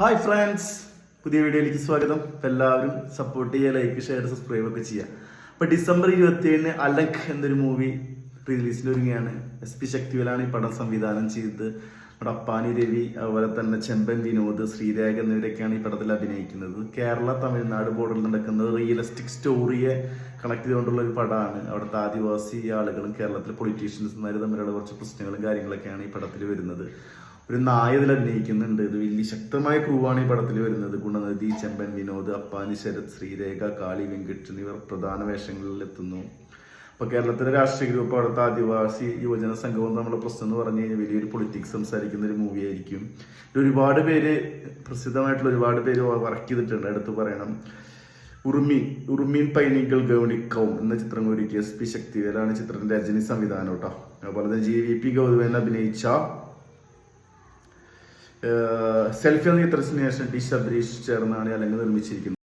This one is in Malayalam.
ഹായ് ഫ്രണ്ട്സ് പുതിയ വീഡിയോയിലേക്ക് സ്വാഗതം. എല്ലാവരും സപ്പോർട്ട് ചെയ്യുക ലൈക്ക് ഷെയർ സബ്സ്ക്രൈബ് ഒക്കെ ചെയ്യുക. അപ്പൊ ഡിസംബർ ഇരുപത്തി ഏഴിന് അലക് എന്നൊരു മൂവി റിലീസിൽ ഒരുങ്ങുകയാണ്. എസ് പി ശക്തിവേലാണ് ഈ പടം സംവിധാനം ചെയ്തത്. നമ്മുടെ അപ്പാനി രവി അതുപോലെ തന്നെ ചെമ്പൻ വിനോദ് ശ്രീരേഖ എന്നിവരൊക്കെയാണ് ഈ പടത്തിൽ അഭിനയിക്കുന്നത്. കേരള തമിഴ്നാട് ബോർഡറിൽ നടക്കുന്ന റിയലിസ്റ്റിക് സ്റ്റോറിയെ കണക്ട് ചെയ്തുകൊണ്ടുള്ള ഒരു പടമാണ് അവിടുത്തെ ആദിവാസി ആളുകളും കേരളത്തിലെ പൊളിറ്റീഷ്യൻസ്മാർ തമ്മിലുള്ള കുറച്ച് പ്രശ്നങ്ങളും കാര്യങ്ങളൊക്കെയാണ് ഈ പടത്തിൽ വരുന്നത്. ഒരു നായ ഇതിൽ അഭിനയിക്കുന്നുണ്ട്. ഇത് വലിയ ശക്തമായ ക്രൂവാണ് ഈ പടത്തിൽ വരുന്നത്. ഗുണനിധി ചെമ്പൻ വിനോദ് അപ്പാനി ശരത് ശ്രീരേഖ കാളി വെങ്കട്ട് എന്നിവർ പ്രധാന വേഷങ്ങളിൽ എത്തുന്നു. അപ്പൊ കേരളത്തിലെ രാഷ്ട്രീയ ഗ്രൂപ്പ് അവിടുത്തെ ആദിവാസി യുവജന സംഘവും നമ്മുടെ പ്രശ്നം എന്ന് പറഞ്ഞു കഴിഞ്ഞാൽ വലിയൊരു പൊളിറ്റിക്സ് സംസാരിക്കുന്ന ഒരു മൂവി ആയിരിക്കും. ഒരുപാട് പേര് പ്രസിദ്ധമായിട്ടുള്ള ഒരുപാട് പേര് വർക്ക് ചെയ്തിട്ടുണ്ട്. എടുത്തു പറയണം. ഉറുമി ഉറുമീൻ പൈനിക്കൽ ഗൗണിക്കവും എന്ന ചിത്രം ഒരുക്കിയ എസ് പി ശക്തിവേലാണ് ചിത്രത്തിന്റെ രജനി സംവിധാനം കേട്ടോ. അതുപോലെ തന്നെ ജി വി പി ഗൗതമൻ അഭിനയിച്ച സെൽഫി എന്ന ചിത്രത്തിന് ശേഷം ടി ശബരീഷ് ചേർന്നാണ് അല്ലെങ്കിൽ നിർമ്മിച്ചിരിക്കുന്നത്.